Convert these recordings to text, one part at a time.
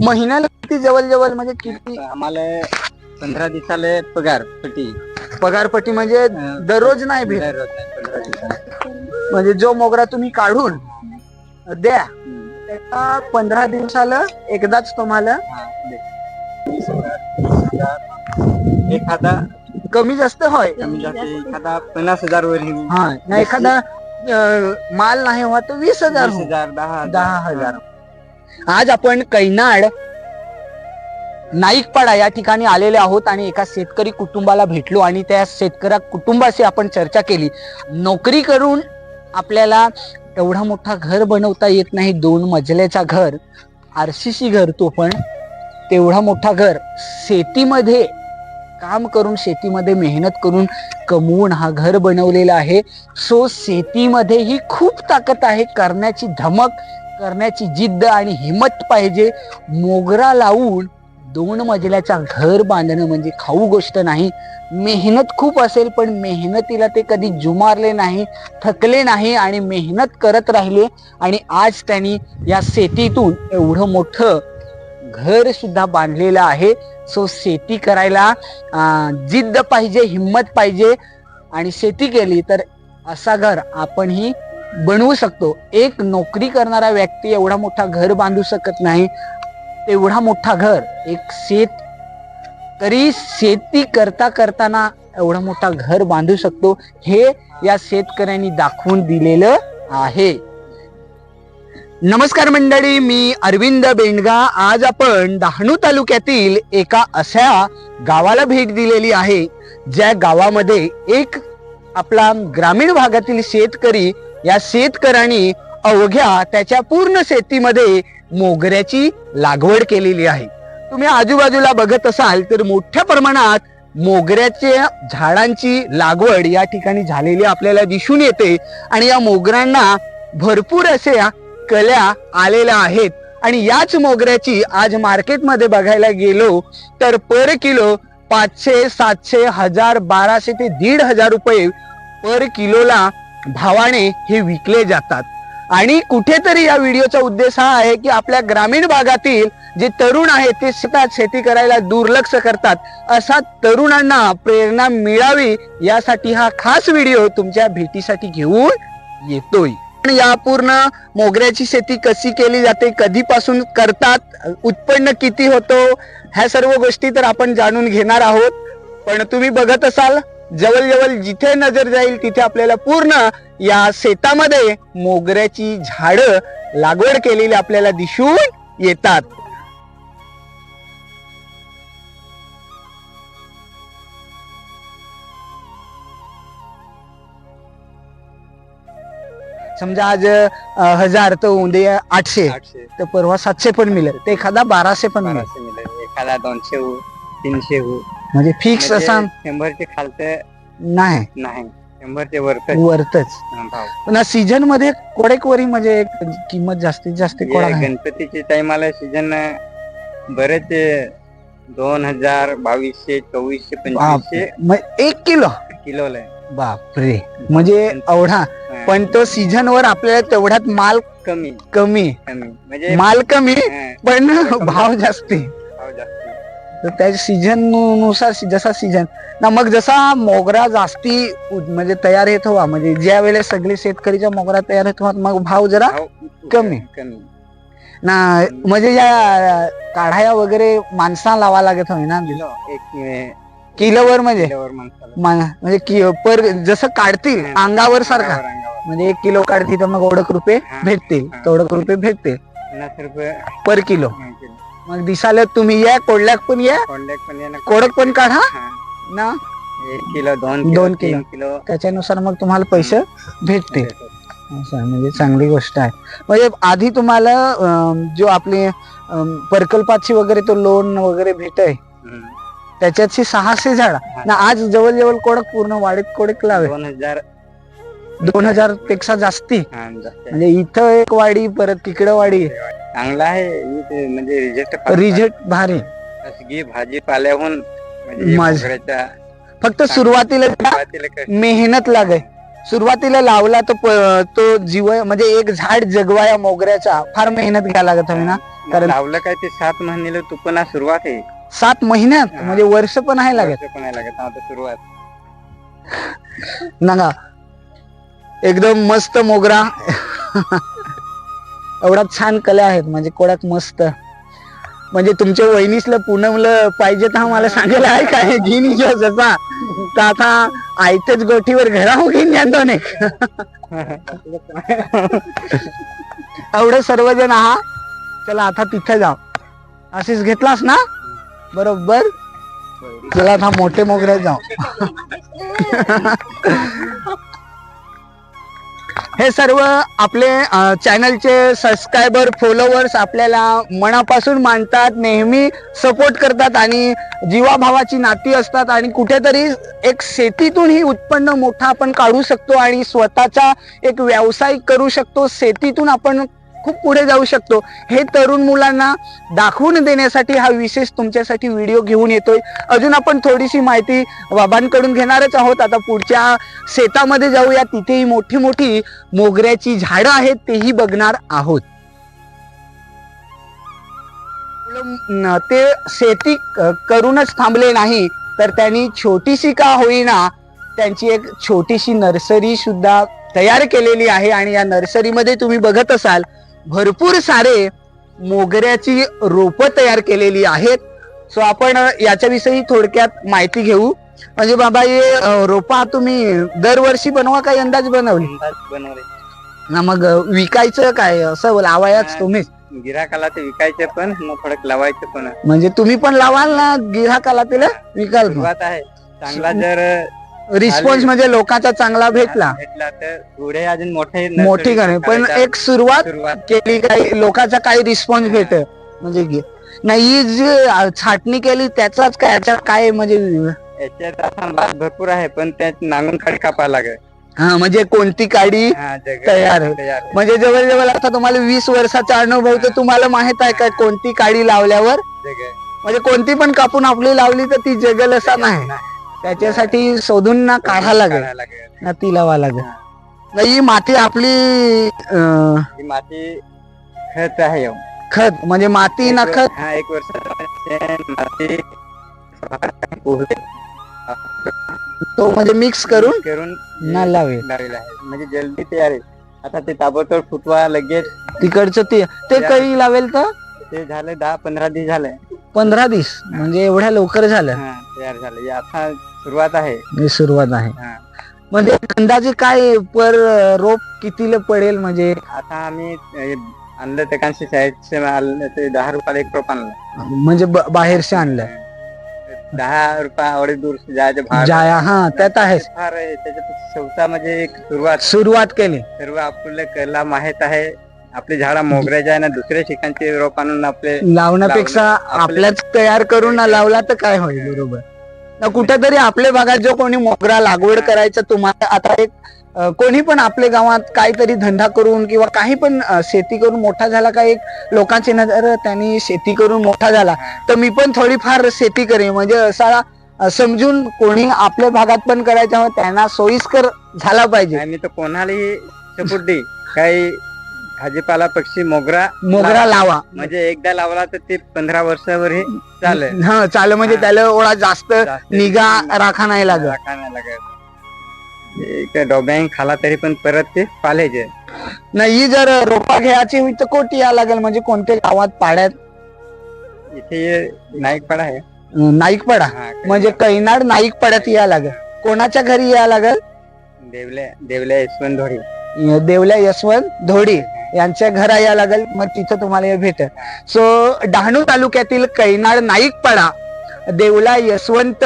महिन्याला किती जवळ जवळ म्हणजे किती आम्हाला पंधरा दिवसाला पगार पटी पगारपट्टी म्हणजे दररोज नाही भेट दररोज नाही, पंधरा दिवसाला. म्हणजे जो मोगरा तुम्ही काढून द्या. त्याचा पंधरा दिवसाला एकदाच तुम्हाला हा, दे. वीस हजार, तीस हजार. एखादा कमी जास्त होय कमी जास्त एखादा पन्नास हजार वर. हा एखादा अं, माल नाही हवा तर वीस हजार वीस हो. हजार दहा हजार दहा हजार आज आपण कैनाड नाईकपाडा या ठिकाणी आलेले आहोत आणि एका शेतकरी कुटुंबाला भेटलो आणि त्या शेतकऱ्या कुटुंबाशी आपण चर्चा केली. नोकरी करून आपल्याला एवढा मोठा घर बनवता येत नाही दोन मजल्याचा घर आरसीसी घर तो पण तेवढा मोठा घर. शेतीमध्ये काम करून शेतीमध्ये मेहनत करून कमवून हा घर बनवलेला आहे. सो शेतीमध्येही खूप ताकद आहे करण्याची धमक करण्याची जिद्द आणि हिंमत पाहिजे. मोगरा लावून दोन मजल्याचा घर बांधणं म्हणजे खाऊ गोष्ट नाही. मेहनत खूप असेल पण मेहनतीला ते कधी जुमारले नाही थकले नाही आणि मेहनत करत राहिले. आणि आज त्यांनी या शेतीतून एवढं मोठं घर सुद्धा बांधलेलं आहे. सो शेती करायला जिद्द पाहिजे हिंमत पाहिजे. आणि शेती केली तर असा घर आपणही बनवू शकतो. एक नोकरी करणारा व्यक्ती एवढा मोठा घर बांधू शकत नाही एवढा मोठा घर एक शेत तरी शेती करता करताना एवढा मोठा घर बांधू शकतो हे या शेतकऱ्यांनी दाखवून दिलेलं आहे. नमस्कार मंडळी मी अरविंद बेंडगा. आज आपण डहाणू तालुक्यातील एका अशा गावाला भेट दिलेली आहे ज्या गावामध्ये एक आपला ग्रामीण भागातील शेतकरी या शेतकऱ्यांनी अवघ्या त्याच्या पूर्ण शेतीमध्ये मोगऱ्याची लागवड केलेली आहे. तुम्ही आजूबाजूला बघत असाल तर मोठ्या प्रमाणात मोगऱ्याच्या झाडांची लागवड या ठिकाणी झालेली आपल्याला दिसून येते आणि या मोगऱ्यांना भरपूर अशा कल्या आलेल्या आहेत. आणि याच मोगऱ्याची आज मार्केटमध्ये बघायला गेलो तर पर किलो पाचशे सातशे हजार बाराशे ते दीड हजार रुपये पर किलोला भावाने हे विकले जातात. आणि कुठेतरी या व्हिडिओचा उद्देश हा आहे की आपल्या ग्रामीण भागातील जे तरुण आहेत ते शेतात शेती करायला दुर्लक्ष करतात. असा तरुणांना प्रेरणा मिळावी यासाठी हा खास व्हिडिओ तुमच्या भेटीसाठी घेऊन येतोय. पण या पूर्ण मोगऱ्याची शेती कशी केली जाते कधीपासून करतात उत्पन्न किती होतो ह्या सर्व गोष्टी तर आपण जाणून घेणार आहोत. पण तुम्ही बघत असाल जवळ जवळ जिथे नजर जाईल तिथे आपल्याला पूर्ण या शेतामध्ये मोगऱ्याची झाडं लागवड केलेली आपल्याला दिसून येतात. समजा आज हजार तर उद्या आठशे तर परवा सातशे पण मिळेल. ते एखादा बाराशे पण मिळेल. एखादा दोनशे हो तीनशे हो म्हणजे फिक्स म्हणजे असा शंभरचे खालचं नाही. नाही. शंभरचे वरच. वरतच. भाव पण सीझनमध्ये कोडेकवरी म्हणजे एक किंमत जास्तीत जास्त कोडा हे आहे. गणपतीच्या टाइमाला सीजन बरेच दोन हजार बावीसशे चोवीसशे पंचवीसशे एक किलो. किलोला बापरे. म्हणजे एवढा. पण तो सीझन वर आपल्याला तेवढ्यात माल कमी. कमी. कमी. म्हणजे माल कमी हा, पण भाव जास्त. तर त्या सीझननुसार जसा सीझन ना मग जसा मोगरा जास्ती म्हणजे तयार येत हवा म्हणजे ज्या वेळेस सगळे शेतकरीच्या मोगरा तयार हवा मग भाव जरा कमी. कमी ना म्हणजे या काढाया वगैरे माणसा लावा लागत होय ना एक किलोवर म्हणजे म्हणजे कि- पर जसं काढतील. अंगावर सारखा. म्हणजे एक किलो काढतील तर मग ओढक रुपये. भेटतील. तेवढक रुपये भेटतील पर किलो. मग दिसाला तुम्ही या कोडल्याक पण या. कॉन्टॅक्ट पण कोडक पण काढा हा. ना? एक किलो दोन किलो दोन तीन किलो. त्याच्यानुसार मग तुम्हाला पैसे भेटतील. असं आहे, म्हणजे चांगली गोष्ट आहे. म्हणजे आधी तुम्हाला अं, जो आपले अं, प्रकल्पाची वगैरे तो लोन वगैरे भेट आहे हम्म. त्याच्याची सहाशे झाड. ना आज जवळजवळ कोडक पूर्ण वाढीत कोडक लावे. दोन हजार. दोन हजारपेक्षा जास्ती. हा, जास्त. आहे. म्हणजे इथं एक वाडी परत तिकडं वाडी. चांगला आहे. म्हणजे रिजेक्ट रिजेक्ट भारी. खासगी भाजीपाल्याहून म्हणजे माझ- फक्त सुरुवातीला मेहनत लागे सुरुवातीला लावला तो प- तो जीव म्हणजे एक झाड जगवाया मोगऱ्याचा फार मेहनत घ्यायला लागत हवी ना? कारण- लावलं काय ते सात महिन्याला तुपना सुरुवात आहे. सात महिन्यात. म्हणजे वर्ष पण आहे लागत. वर्ष पण नाही लागत. आता सुरुवात. नागा एकदम मस्त मोगरा. एवढा छान कला आहेत म्हणजे कोड्यात मस्त. म्हणजे तुमच्या वहिनीसला पूनमला पाहिजे तर मला सांगायला आहे काय घेईन जसा. तर आता आयत्याच गोठीवर घरा घेईन जातो नाही एवढे सर्वजण हा चला आता तिथे जाऊ. असेच घेतलास ना? बरोबर. चला आता मोठे मोगऱ्यात जाऊ. हे सर्व आपले चॅनलचे सबस्क्रायबर फॉलोअर्स आपल्याला मनापासून मानतात नेहमी सपोर्ट करतात आणि जीवाभावाची नाती असतात आणि कुठेतरी एक शेतीतून ही उत्पन्न मोठा आपण काढू शकतो आणि स्वतःचा एक व्यावसायिक करू शकतो. शेतीतून आपण खूप पुढे जाऊ शकतो. हे तरुण मुलांना दाखवून देण्यासाठी हा विशेष तुमच्यासाठी व्हिडिओ घेऊन येतोय. अजून आपण थोडीशी माहिती बाबांकडून घेणारच आहोत. आता पुढच्या शेतामध्ये जाऊया. तिथेही मोठी मोठी मोगऱ्याची झाडं आहेत तेही बघणार आहोत. ते शेती करूनच थांबले नाही तर त्यांनी छोटीशी का होईना त्यांची एक छोटीशी नर्सरी सुद्धा तयार केलेली आहे. आणि या नर्सरीमध्ये तुम्ही बघत असाल भरपूर सारे मोगऱ्याची रोपं तयार केलेली आहेत. सो आपण याच्याविषयी थोडक्यात माहिती घेऊ. म्हणजे बाबा हे रोपा तुम्ही दरवर्षी बनवा काही अंदाज बनवली? अंदाज बनवले. ना मग विकायचं काय? असं लावायच नाही. तुम्हीच गिराकाला ते विकायचे पण मग थोडं लावायचे पण. म्हणजे तुम्ही पण लावाल ना गिराकाला तिला? विकाल सुरुवात आहे. चांगला जर रिस्पॉन्स. म्हणजे लोकांचा चांगला भेटला भेटला तर पुढे अजून मोठे मोठी गाणे पण. एक सुरुवात केली काही लोकांचा काही रिस्पॉन्स भेट म्हणजे. नाही ही जी छाटणी केली त्याचाच काय याच्यात काय म्हणजे याच्यात भरपूर आहे पण त्यात नांगून काढ कापा लागेल हा म्हणजे कोणती काडी तयार. म्हणजे जवळजवळ आता तुम्हाला वीस वर्षाचा अनुभव तर तुम्हाला माहीत आहे का कोणती काडी लावल्यावर. म्हणजे कोणती पण कापून आपली लावली तर ती जगल असा नाही त्याच्यासाठी शोधून ना काढा लागेल. ना ती लावा लागेल. नाही ही माती आपली अं, ही माती खत आहे हो. खत म्हणजे माती ना खत? हा एक वर्षाचा शेण, माती तो म्हणजे मिक्स करून करून ना लावेल. लावलेला आहे. म्हणजे जल्दी तयार आहे. आता ते ताबडतोब फुटवा लगेच. तिकडचं ते ते काही लावेल तर? ते झालं दहा पंधरा दिवस झाले. पंधरा दिवस. म्हणजे एवढ्या लवकर झालं. हा तयार झालं. हे आता सुरुवात आहे. ही सुरुवात आहे. हा. म्हणजे अंदाजे काय पर रोप कितीला पडेल म्हणजे? आता आम्ही अ, आणलं ते कांशी साईडचे आणलं ते दहा रुपयाला एक रोप आणलं. म्हणजे ब- बाहेरचे आणलं. दहा रुपया एवढे दूर जायचे जाया हा त्यात आहेच. फार आहे त्याच्यात शेवटा म्हणजे एक सुरुवात. सुरुवात केली. सर्व आपल्याला कला माहीत आहे. आपली झाडा मोगऱ्याच्या आहे ना दुसऱ्या ठिकाणचे रोप आणून आपले लावण्यापेक्षा लावणं, आपल्याच तयार करून ना लावला तर काय होईल? बरोबर. कुठेतरी आपल्या भागात जो कोणी मोगरा लागवड करायचा तुम्हाला आता एक कोणी पण आपल्या गावात काहीतरी धंदा करून किंवा काही पण शेती करून मोठा झाला का एक लोकांची नजर त्यांनी शेती करून मोठा झाला. तर मी पण थोडीफार शेती करेन. म्हणजे असा समजून कोणी आपल्या भागात पण करायचं त्यांना सोयीस्कर झाला पाहिजे. आणि तर कोणालाही सपोर्ट दे. काही भाजीपाला पक्षी मोगरा मोगरा लावा. म्हणजे एकदा लावला तर ते पंधरा वर्षावर हे चालेल. हा चालेल. म्हणजे. त्याला एवढा जास्त निगा राखा नाही लागत. राखा नाही लागत. डोब्यां खाला तरी पण परत ते पालायचे. नाही जर रोपा घ्यायची होई तर कोटी या लागेल? म्हणजे कोणत्या गावात पाड्यात? इथे नाईकपाडा आहे. नाईकपाडा. म्हणजे कैनाड नाईकपाड्यात या लागेल. कोणाच्या घरी या लागेल? देवल्या देवल्या यशवंत अं, देवल्या यशवंत धोडी यांच्या घरा या लागेल मग तिथं तुम्हाला हे भेटेल. सो डहाणू तालुक्यातील कैनाड नाईकपाडा देवला यशवंत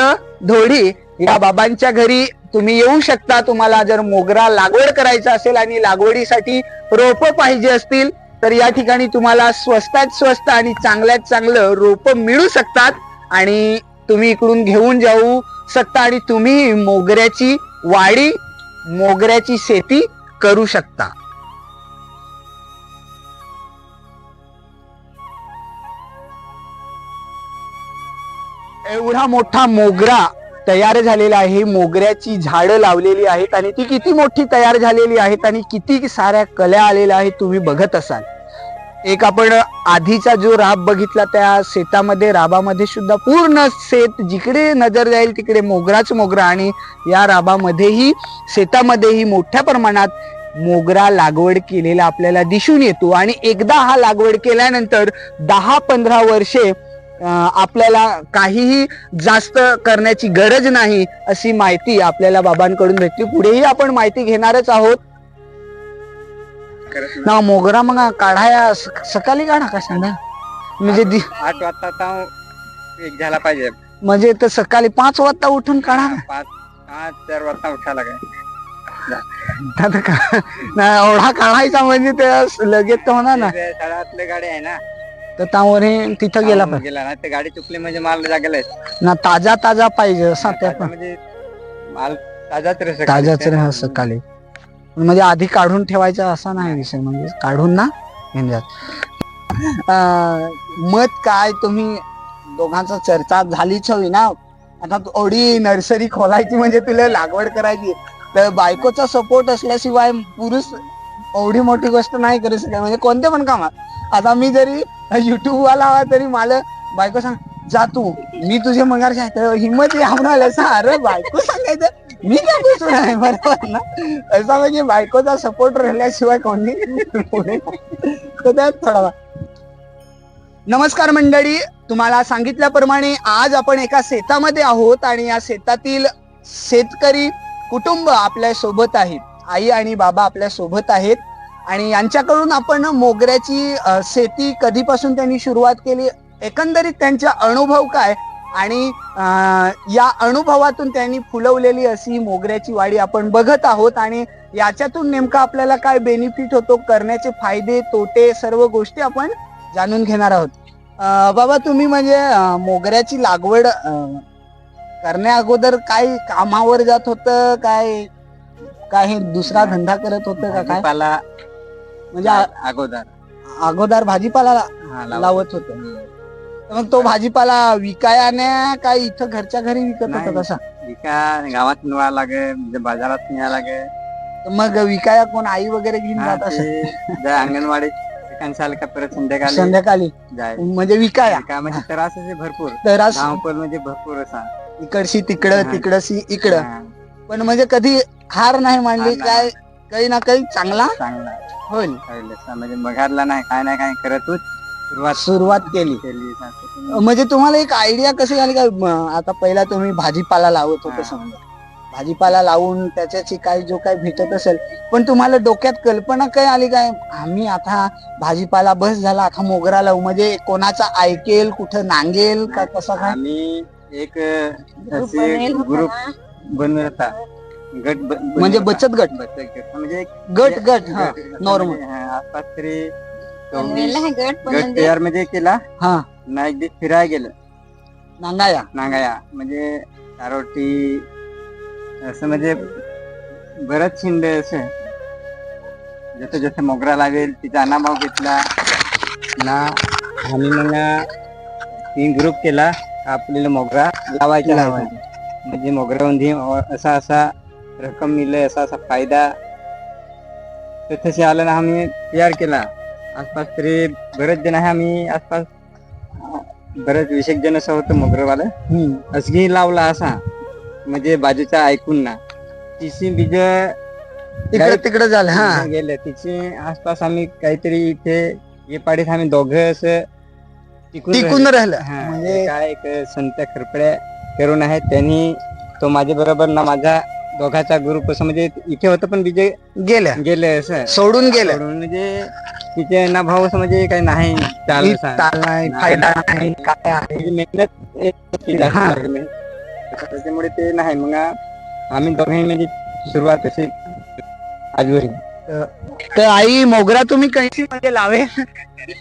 धोडी या बाबांच्या घरी तुम्ही येऊ शकता. तुम्हाला जर मोगरा लागवड करायचा असेल आणि लागवडीसाठी रोप पाहिजे असतील तर या ठिकाणी तुम्हाला स्वस्तात स्वस्त आणि चांगल्यात चांगलं रोप मिळू शकतात. आणि तुम्ही इकडून घेऊन जाऊ शकता. आणि तुम्ही मोगऱ्याची वाडी मोगऱ्याची शेती करू शकता. एवढा मोठा मोगरा तयार झालेला आहे. मोगऱ्याची झाडं लावलेली आहेत आणि ती किती मोठी तयार झालेली आहेत आणि किती साऱ्या कल्या आलेल्या आहेत तुम्ही बघत असाल. एक आपण आधीचा जो राब बघितला त्या शेतामध्ये राबामध्ये सुद्धा पूर्ण शेत जिकडे नजर जाईल तिकडे मोगराच मोगरा आणि या राबामध्येही शेतामध्येही मोठ्या प्रमाणात मोगरा लागवड केलेला आपल्याला दिसून येतो. आणि एकदा हा लागवड केल्यानंतर दहा पंधरा वर्षे आपल्याला काहीही जास्त करण्याची गरज नाही अशी माहिती आपल्याला बाबांकडून भेटली पुढेही आपण माहिती घेणारच आहोत. ना मोगरा मग काढाया स- सकाळी काढा का सांगा? म्हणजे दि- आठ वाजता एक झाला पाहिजे. म्हणजे तर सकाळी पाच वाजता उठून काढा. ना. पाच पाच चार वाजता उठा लागेल. आता का- एवढा काढायचा म्हणजे ते लगेच तर होणार ना. ते तळातले गाडी आहे ना. तर त्यावर हे तिथं गेला पाहिजे. गेला ना ते गाडी चुकली म्हणजे माल जागेला ना ताजा ताजा पाहिजे असा त्या पण म्हणजे माल ताजाच रे सकाळी. ताजाच राहा सकाळी. म्हणजे आधी काढून ठेवायचा असा नाही विषय म्हणजे काढून ना घेऊन मत काय? तुम्ही दोघांचा चर्चा झालीच हवी ना? आता तू एवढी नर्सरी खोलायची म्हणजे तुला लागवड करायची. तर बायकोचा सपोर्ट असल्याशिवाय पुरुष एवढी मोठी गोष्ट नाही करू शकत. म्हणजे कोणत्या पण कामात आता मी जरी युट्यूब वाला हवा तरी मला बायको सांग जा तू मी तुझे मगारचे आहे. तर हिंमत यावणार अरे बायको सांगायचं मी काय बसून आहे बरोबर ना? असा म्हणजे बायकोचा सपोर्ट राहिल्याशिवाय कोणी पुढे तर त्यात थोडा नमस्कार मंडळी तुम्हाला सांगितल्याप्रमाणे आज आपण एका शेतामध्ये आहोत आणि या शेतातील शेतकरी कुटुंब आपल्यासोबत आहेत. आई आणि बाबा आपल्यासोबत आहेत. आणि यांच्याकडून आपण मोगऱ्याची शेती कधीपासून त्यांनी सुरुवात केली? एकंदरीत त्यांचा अनुभव काय? आणि या अनुभवातून त्यांनी फुलवलेली अशी मोगऱ्याची वाडी आपण बघत आहोत आणि याच्यातून नेमका आपल्याला काय बेनिफिट होतो करण्याचे फायदे तोटे सर्व गोष्टी आपण जाणून घेणार आहोत. बाबा तुम्ही म्हणजे मोगऱ्याची लागवड करण्या अगोदर काय कामावर जात होतं काय काय हे दुसरा धंदा करत होतं का काय? म्हणजे अगोदर. अगोदर भाजीपाला लावत. होतं. मग तो भाजीपाला विकायाने काय इथं घरच्या घरी विकत नाही. होता कसा विका गावात न्यावं लागे म्हणजे बाजारात न्यावं लागे तर मग विकाया कोण आई वगैरे घेऊन हा, जात असेल? ते जर आलं का परत संध्याकाळी संध्याकाळी? जाय. म्हणजे विकाया? विका म्हणजे त्रास आहे भरपूर. तर आज धावपळ म्हणजे भरपूर असा. इकडशी तिकडं हा. तिकडशी इकडं. हा, पण म्हणजे कधी हार नाही मांडली हार नाही. काय काही ना काही चांगला चांगला. होईल. असा म्हणजे बघारला नाही काय नाही काय करत होत सुरुवात सुरुवात केली. केली सासू. म्हणजे तुम्हाला एक आयडिया कशी आली काय म, आता पहिला तुम्ही भाजीपाला लावत होते हा. समजा. भाजीपाला लावून त्याच्याची काय जो काय भेटत असेल पण तुम्हाला डोक्यात कल्पना काय आली काय? आम्ही आता भाजीपाला बस झाला आता मोगरा लावू. म्हणजे कोणाचा ऐकेल कुठं नांगेल का कसा काय? आम्ही एक असे ग्रुप बनवत. होता गट ब- म्हणजे होता. बचत गट. बचत गट. म्हणजे एक गट गट हा. आसपास तरी गट पण गट म्हणजे तयार म्हणजे केला हा. ना एक दिवस फिरायला गेलं. नांगाया. नांगाया. म्हणजे चारोटी असं म्हणजे बरंच शिंद असं. जसं जसं मोगरा लागेल तिचा अनाभाव घेतला. ना आम्ही मग तीन ग्रुप केला आपल्याला मोगरा लावायचा लावायचा. म्हणजे मोगऱ्यामध्ये असा असा रक्कम मिळले असा असा फायदा. तर तसे आलं ना आम्ही तयार केला. आसपास तरी बरेच जण आहे. आम्ही आसपास बरेच एक जण असं होतं मोगरवालं. असगी लावला असा. म्हणजे बाजूचा ऐकून ना तिची बीज इकडे तिकडे झालं हा. गेले. तिचे आसपास आम्ही काहीतरी इथे ये पाडीत आम्ही दोघं असं टिकून राहिलो. हा, म्हणजे काय एक संत खरपड्या करून आहे. त्यांनी तो माझ्या बरोबर ना माझा दोघाचा ग्रुप असं म्हणजे इथे होतं पण बीज गेल्या. गेले असं. सोडून गेल्या. सोडून म्हणजे तिचे ना भाव असं म्हणजे काही नाही चाल. चाल नाही फायदा नाही काय आहे? त्याची मेहनत एक हा. लागली. त्याच्यामुळे ते नाही. मग आम्ही दोघे म्हणजे सुरुवात अशी आजवरी. तर आई मोगरा तुम्ही कैसी म्हणजे लावेल?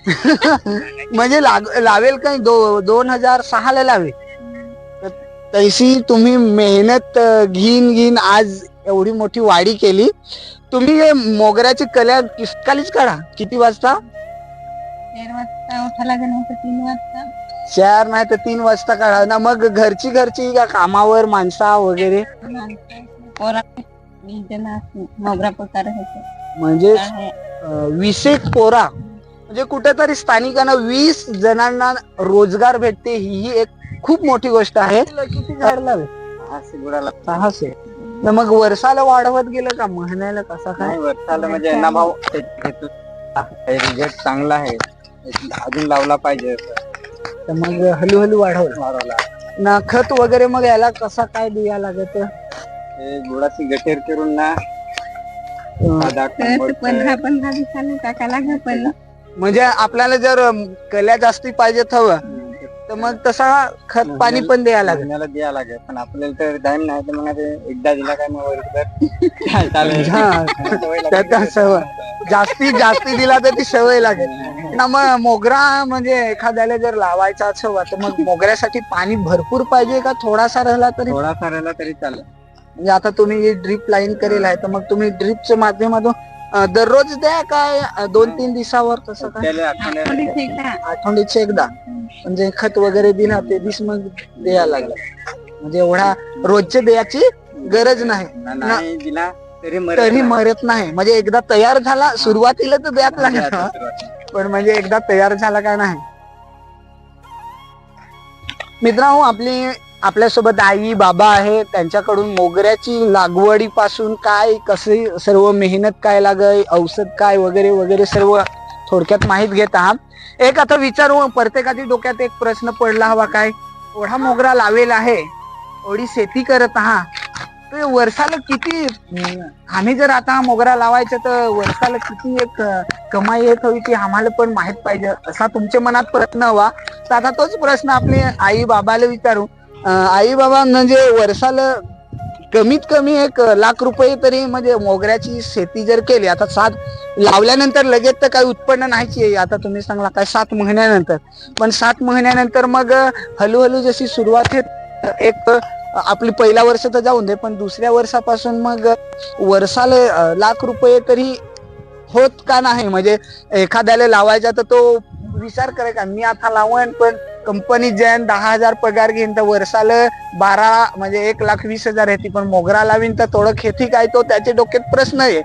म्हणजे लाग- लावेल काही? दो दोन हजार सहाला लावेल. तैसी तुम्ही मेहनत अं, घेईन घेईन आज एवढी मोठी वाडी केली. तुम्ही हे मोगऱ्याची कल्या किसकालीच काढा. किती वाजता? चार वाजता उठा लागेल नाही तर तीन वाजता. चार नाही तर तीन वाजता काढा. ना मग घरची घरची का कामावर माणसा वगैरे? पोरा. मोगरा प्रकार म्हणजे एक पोरा. म्हणजे कुठेतरी स्थानिकांना वीस जणांना रोजगार भेटते ही एक खूप मोठी गोष्ट आहे. किती झाड लावे हा सहाशे. तर मग वर्षाला वाढवत गेलं का? महिन्याला कसा काय? नाही वर्षाला म्हणजे भाव ते घेतो रिझल्ट चांगला आहे. अजून लावला पाहिजे. तर मग हळूहळू वाढवलं. वाढवला. ना खत वगैरे मग याला कसा काय द्या लागत? ते गुळाची गटेर करून ना. तर पंधरा पंधरा पण. म्हणजे आपल्याला जर कल्या जास्ती पाहिजेत हवं तर मग तसा खत पाणी पण द्यायला लागेल महिन्याला द्यायला लागेल पण आपल्याला तर टाइम नाही तर मग ते एकदा दिला काय मग वर्षभर काय चालेल हा. सवय लागली. त्याचा सवय. जास्ती जास्ती दिला तर ती सवय लागेल ना मग मोगरा म्हणजे एखाद्याला जर लावायचा असं तर मग मोगऱ्यासाठी पाणी भरपूर पाहिजे का थोडासा राहिला तरी थोडासा राहिला तरी चालेल म्हणजे आता तुम्ही ड्रीप लाईन करेल आहे तर मग तुम्ही ड्रीपच्या माध्यमातून अं, दररोज द्या काय? अं, दोन तीन दिवसावर तसं काय? त्याला आठवड्याला एकदा. आठवणीचे एकदा. म्हणजे खत वगैरे दिला ते दिस मग द्यायला लागला. म्हणजे एवढा रोजचे द्यायची गरज नाही. नाही दिला तरी मरत तरी नाही. मरत नाही. म्हणजे एकदा तयार झाला सुरुवातीला तर द्यात लागेल. सुरुवात. पण म्हणजे एकदा तयार झाला का नाही? मित्रांनो आपली आपल्यासोबत आई बाबा आहे त्यांच्याकडून मोगऱ्याची लागवडीपासून काय कसे सर्व मेहनत काय लागे औषध काय वगैरे वगैरे सर्व थोडक्यात माहीत घेत आहात. एक आता विचारू प्रत्येकाच्या डोक्यात एक प्रश्न पडला हवा काय? एवढा मोगरा लावेल आहे एवढी शेती करत आहात तर वर्षाला किती आम्ही जर आता मोगरा लावायचं तर वर्षाला किती एक कमाई येत हवी ती आम्हाला पण माहीत पाहिजे. असा तुमच्या मनात प्रश्न हवा. तर आता तोच प्रश्न आपले आई बाबाला विचारू. आई बाबा म्हणजे वर्षाला कमीत कमी एक लाख रुपये तरी म्हणजे मोगऱ्याची शेती जर केली आता सात लावल्यानंतर लगेच तर काही उत्पन्न नाहीची आहे. आता तुम्ही सांगला काय सात महिन्यानंतर. पण सात महिन्यानंतर मग हळूहळू जशी सुरुवात एक आपली पहिल्या वर्ष तर जाऊन दे पण दुसऱ्या वर्षापासून मग वर्षाला लाख रुपये तरी होत का नाही? म्हणजे एखाद्याला लावायचा तर तो विचार करे का मी आता लावण पण कंपनी जैन दहा हजार पगार घेईन तर वर्षाला बारा म्हणजे एक लाख वीस हजार येते. पण मोगरा लावीन तर थोडं खेती काय तो त्याच्या डोक्यात प्रश्न आहे.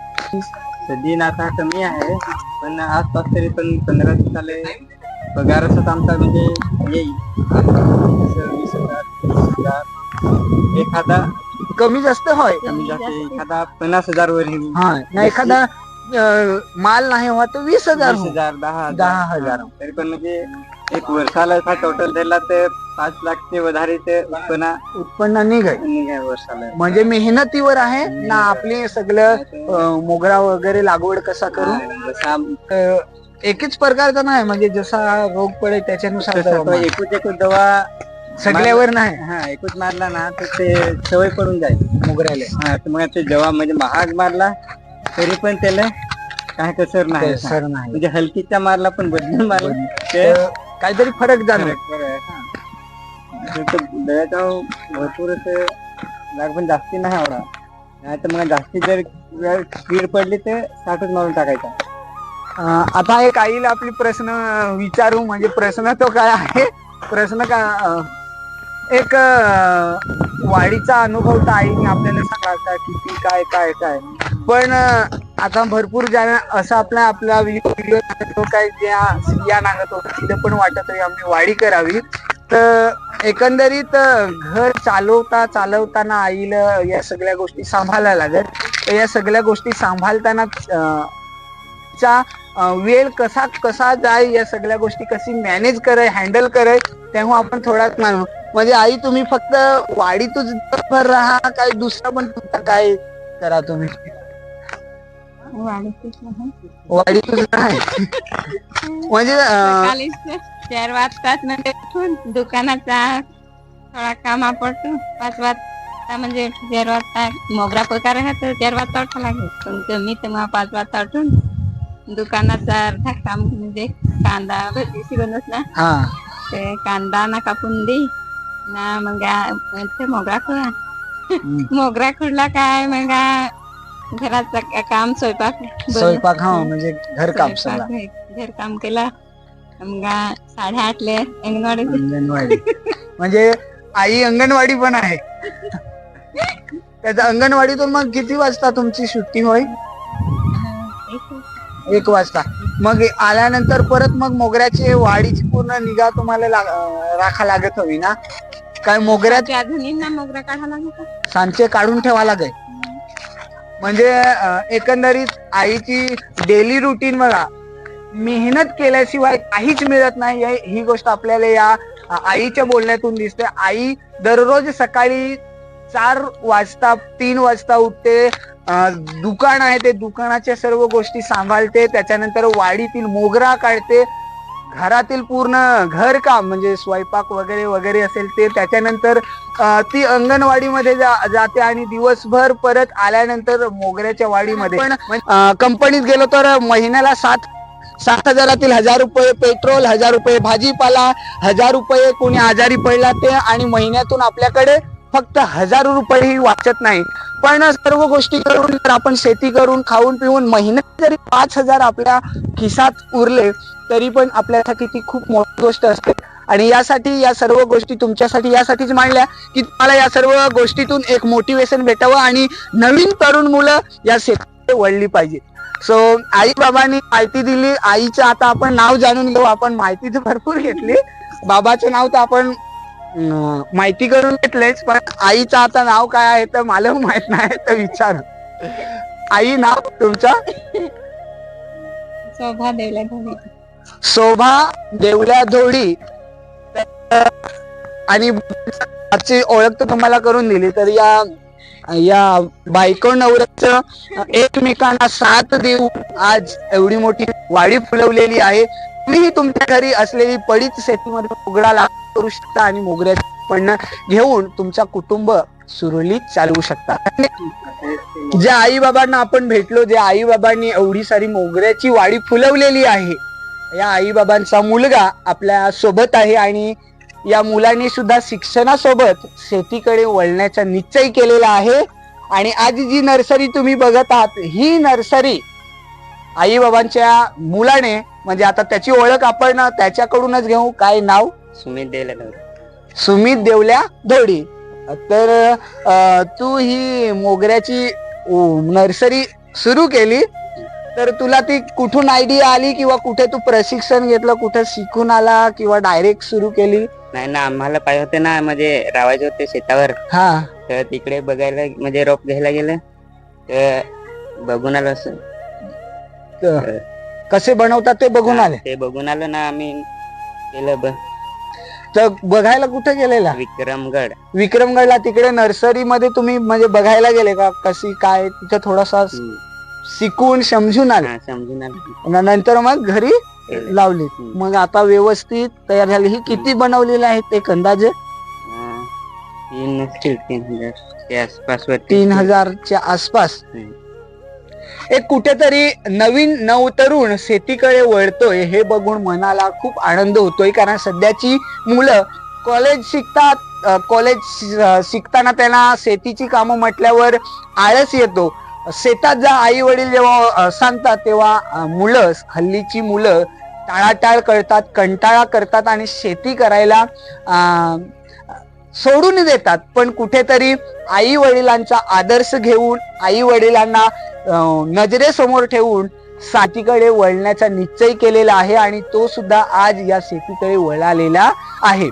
दिन आता कमी आहे पण आसपास तरी पण पंधरा दिवसाले पगार असत आमचा म्हणजे येईल. जसं वीस हजार तीस हजार एखादा कमी जास्त होय. कमी जास्त एखादा पन्नास हजार वर येईल. हा नाही एखादा माल नाही होत वीस हजार हजार. दहा हजार. तरी पण म्हणजे एक वर्षाला टोटल दिला ते पाच लाख ते वधारे ते उत्पन्न उत्पन्न निघाय वर्षाला. म्हणजे मेहनतीवर आहे ना आपली सगळं मोगरा वगैरे लागवड कसा करू? जसा एकच प्रकारचा नाही म्हणजे जसा रोग पडेल त्याच्यानुसार एकूच एकूच दवा सगळ्यावर नाही. हा एकूच मारला ना तर ते सवय पडून जाईल. मोगऱ्याला. हा मग ते जेव्हा म्हणजे महाग मारला तरी पण त्याला काय कसर नाही सर नाही. म्हणजे हलकीचा मारला पण बदलून मारला. ते तर काहीतरी फरक जाणवत. हा. दह्याचा भरपूर असं लाग पण जास्ती नाही आवडा. नाही तर मग जास्ती जर स्पीड पडली तर साठच मारून टाकायचा. आता एक आईला आपली प्रश्न विचारू. म्हणजे प्रश्न तो काय आहे? प्रश्न का एक अं, वाढीचा अनुभव तर आईने आपल्याला सांगायचा किती काय काय काय. पण अं, आता भरपूर जण असं आपला आपला व्हिडिओ काय ज्या स्त्रिया नागत होत्या तिथं पण वाटत आहे आम्ही वाढी करावी. तर एकंदरीत अं, घर चालवता चालवताना आईला या सगळ्या गोष्टी सांभाळायला लागत तर या सगळ्या गोष्टी सांभाळताना अं, चा वेळ कसा कसा जाय या सगळ्या गोष्टी कशी मॅनेज करे हँडल करे तेव्हा आपण थोडाच मानू म्हणजे आई तुम्ही फक्त वाडीतच भर राहा काय दुसरा पण काय करा तुम्ही. वाडीतच म्हणजे चार वाजतात म्हणजे उठून दुकानाचा थोडा कामा पडतो. पाच वाजता म्हणजे चार वाजता मोगरा पगार आहे तर चार वाजता उठा लागेल. पण तर मग पाच वाजता उठून दुकानाचा अर्धा काम म्हणजे कांदा भजी शिकवूनच ना. हा. ते कांदा ना कापून दे ना मग आ- ते मोगरा हम्म. मोगरा खुडला काय मग आ घराचं का- काम स्वयंपाक बनव- स्वयंपाक हा म्हणजे घरकाम सगळं. स्वयंपाक, घर काम केलं. मग आ साडेआठले अंगणवाडी. अंगणवाडी. म्हणजे आई अंगणवाडी पण आहे. त्याचा अंगणवाडीतून मग किती वाजता तुमची सुट्टी होय एक वाजता. मग आल्यानंतर परत मग मोगऱ्याची वाढीची पूर्ण निगा तुम्हाला अं, राखा लागत हवी ना काय मोगरा काढा लागत सांचे काढून ठेवा लागेल. म्हणजे एकंदरीत आईची डेली रुटीन बघा. मेहनत केल्याशिवाय काहीच मिळत नाही. हे- गोष्ट आपल्याला या आईच्या बोलण्यातून दिसते. आई दररोज सकाळी चार वाजता तीन वाजता उठते. दुकान आहे ते दुकानाच्या सर्व गोष्टी सांभाळते त्याच्यानंतर वाडीतील मोगरा काढते घरातील पूर्ण घर काम म्हणजे स्वयंपाक वगैरे वगैरे असेल ते त्याच्यानंतर ती अंगणवाडीमध्ये जा- जाते आणि दिवसभर परत आल्यानंतर मोगऱ्याच्या वाडीमध्ये. पण कंपनीत गेलो तर महिन्याला सात सात हजारातील हजार रुपये पेट्रोल हजार रुपये भाजीपाला हजार रुपये कोणी आजारी पडला ते आणि महिन्यातून आपल्याकडे फक्त हजारो रुपयेही वाचत नाही. पण सर्व गोष्टी करून जर आपण शेती करून खाऊन पिऊन महिन्यात जरी पाच हजार आपल्या खिसात उरले तरी पण आपल्यासाठी ती खूप मोठी गोष्ट असते. आणि यासाठी या सर्व गोष्टी तुमच्यासाठी यासाठीच मांडल्या की तुम्हाला या सर्व गोष्टीतून एक मोटिवेशन भेटावं आणि नवीन तरुण मुलं या शेतीकडे वळली पाहिजे. सो आई बाबांनी माहिती दिली. आईचं आता आपण नाव जाणून घेऊ. आपण माहिती तर भरपूर घेतली. बाबाचं नाव तर आपण माहिती करून घेतलेच पण आईचं आता नाव काय आहे तर मला माहीत नाही तर विचार. आई नाव तुमचं? शोभा देवल्या धोडी शोभा देवल्या धोडी आणि आजची ओळख तर तुम्हाला करून दिली तर या या बायको नवऱ्याचं एकमेकांना साथ देऊ आज एवढी मोठी वाडी फुलवलेली आहे. तुम्हीही तुमच्या घरी असलेली पडीच शेतीमध्ये मोगरा लागू करू शकता आणि मोगऱ्याचे पण घेऊन तुमचा कुटुंब सुरळीत चालवू शकता. ज्या आई बाबांना आपण भेटलो जे आई बाबांनी एवढी सारी मोगऱ्याची वाडी फुलवलेली आहे या आई बाबांचा मुलगा आपल्यासोबत आहे आणि या मुलांनी सुद्धा शिक्षणासोबत शेतीकडे वळण्याचा निश्चय केलेला आहे. आणि आज जी नर्सरी तुम्ही बघत आहात ही नर्सरी आई बाबांच्या मुलाने म्हणजे आता त्याची ओळख आपण त्याच्याकडूनच घेऊ काय नाव? सुमित देवला सुमित देवल्या धोडी. तर अं, तू ही मोगऱ्याची नर्सरी सुरू केली. तर तुला ती कुठून आयडिया आली किंवा कुठे तू प्रशिक्षण घेतलं कुठे शिकून आला किंवा डायरेक्ट सुरू केली? नाही ना आम्हाला पाहिजे होते ना म्हणजे रावायचे होते शेतावर. हा. तर तिकडे बघायला म्हणजे रोप घ्यायला गेलं. तर बघून आलो असं. तर कसे बनवतात ते बघून आले? ते बघून आलो ना आम्ही केलं ब- तर बघायला कुठे गेलेला? विक्रमगड. विक्रमगडला तिकडे नर्सरी मध्ये तुम्ही म्हणजे बघायला गेले का? कशी काय? तिथे थोडासा. शिकून समजून आले. समजून आलं. न- नंतर मग घरी. लावली. मग आता व्यवस्थित तयार झाली. ही किती बनवलेली आहेत एक अंदाजे? तीन हजार तीन हजारच्या आसपास. एक कुठेतरी नवीन नवतरुण शेतीकडे वळतोय हे बघून मनाला खूप आनंद होतोय कारण सध्याची मुलं कॉलेज शिकतात कॉलेज शिकताना त्यांना शेतीची कामं म्हटल्यावर आळस येतो. शेतात जा आई वडील जेव्हा सांगतात तेव्हा मुलं हल्लीची मुलं टाळाटाळ करतात कंटाळा करतात आणि शेती करायला सोडून देतात. पण कुठेतरी आई वडिलांचा आदर्श घेऊन आई वडिलांना नजरेसमोर ठेवून साथीकडे वळण्याचा निश्चय केलेला आहे आणि तो सुद्धा आज या शेतीकडे वळालेला आहे.